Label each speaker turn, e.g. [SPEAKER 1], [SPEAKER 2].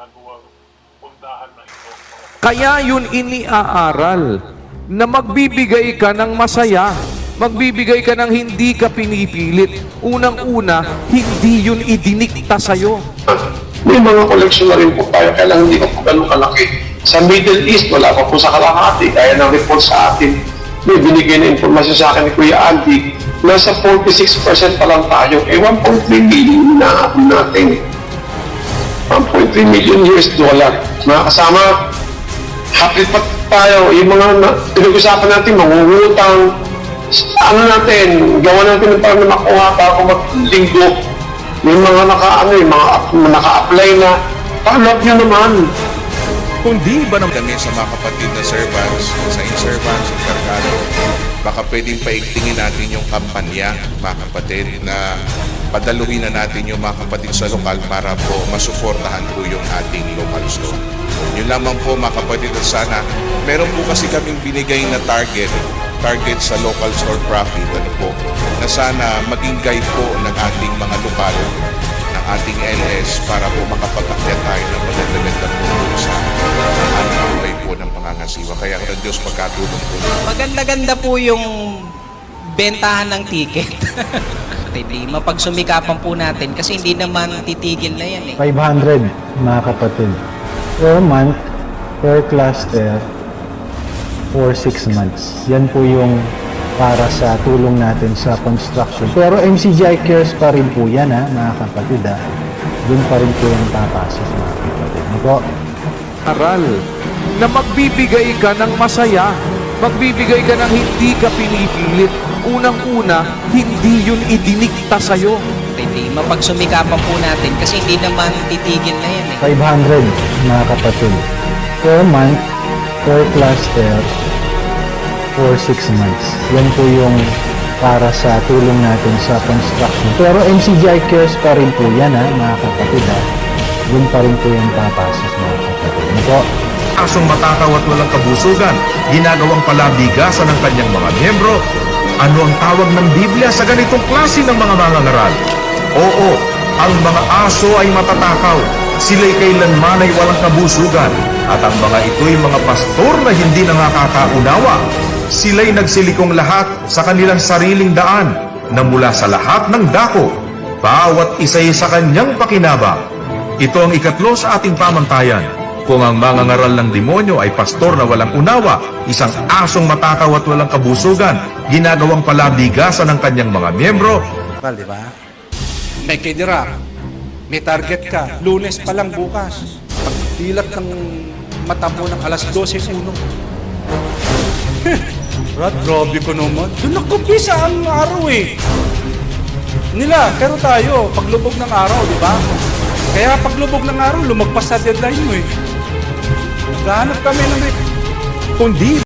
[SPEAKER 1] ginagawang pundahan na ito.
[SPEAKER 2] Kaya yun iniaaral na magbibigay ka ng masaya. Magbibigay ka ng hindi ka pinipilit. Unang-una, hindi yun idinikta sa'yo.
[SPEAKER 3] May mga koleksyon na rin po tayo, kaya lang hindi pa po ganun kalaki. Sa Middle East, wala pa po sa kalahati. Kaya ng report sa atin, may binigay na informasyon sa akin ni Kuya Andy, nasa 46% pa lang tayo. Eh, 1.3 million na natin. 1.3 million US dollar. Mga kasama, happy pa tayo. Yung mga na, pinag-usapan natin, mangungutang, ano natin, gawa natin para na makuha para kung maglinggo. Yung mga naka, ano, yung mga ap- naka-apply na, up nyo naman.
[SPEAKER 4] Kung di ba naman kami sa mga kapatid na servants, sa in-servants, sa kargado, baka pwedeng paigtingin natin yung kampanya, mga kapatid, na padaluhin na natin yung mga kapatid sa lokal para po masuportahan po yung ating local store. Yun lamang po mga kapatid at sana, meron po kasi kaming binigay na target, target sa local store profit, ano po, na sana maging guide po ng ating mga lokal, ng ating LS para po makapag-akyat tayo ng maganda-ganda po sa ang buhay po ng pangangasiwa. Kaya ang Diyos pagkatulong po.
[SPEAKER 5] Maganda-ganda po yung bentahan ng ticket. Hindi, mapagsumikapan po natin kasi hindi naman titigil na yan eh.
[SPEAKER 6] 500 mga kapatid. Per month, per cluster, for 6 months. Yan po yung para sa tulong natin sa construction. Pero MCGI cares pa rin po yan ha, mga kapatid ha. Doon pa rin po yung papasok mga kapatid. Ano po?
[SPEAKER 2] Aral na magbibigay ka ng masaya. Magbibigay ka ng hindi ka pinipilit. Unang-una, hindi yun idinikta sa'yo.
[SPEAKER 5] Hindi, mapagsumikapan po natin kasi hindi naman titigil na yan eh.
[SPEAKER 6] 500 mga kapatid. Per month, per cluster, for 6 months. Yan po yung para sa tulong natin sa construction. Pero MCGI cares pa rin po yan ha, mga kapatid ha. Doon pa rin po yung papasok mga kapatid. Ano po?
[SPEAKER 7] Asong matataw at walang kabusugan, ginagawang palabigasan ng kanyang mga miyembro. Ano ang tawag ng Biblia sa ganitong klase ng mga mangangaral? Oo, ang mga aso ay matatakaw. Sila'y kailanman ay walang kabusugan. At ang mga ito'y mga pastor na hindi nakakaunawa. Sila'y nagsilikong lahat sa kanilang sariling daan na mula sa lahat ng dako. Bawat isa'y sa kanyang pakinabang. Ito ang ikatlo sa ating pamantayan. Kung ang mga ngaral ng demonyo ay pastor na walang unawa, isang asong matakaw at walang kabusugan, ginagawang palabigasan ng kanyang mga miyembro,
[SPEAKER 8] Well, di ba? May kidira. May target ka. Lunes pa lang bukas. Pagdilat ng mata mo ng alas 12.01. Brad, grabe ko naman. Doon nagkumpisa ang araw eh. Nila, pero tayo, paglubog ng araw, di ba? Kaya paglubog ng araw, lumagpas sa deadline mo eh. Naghahanap kami ng... Kundi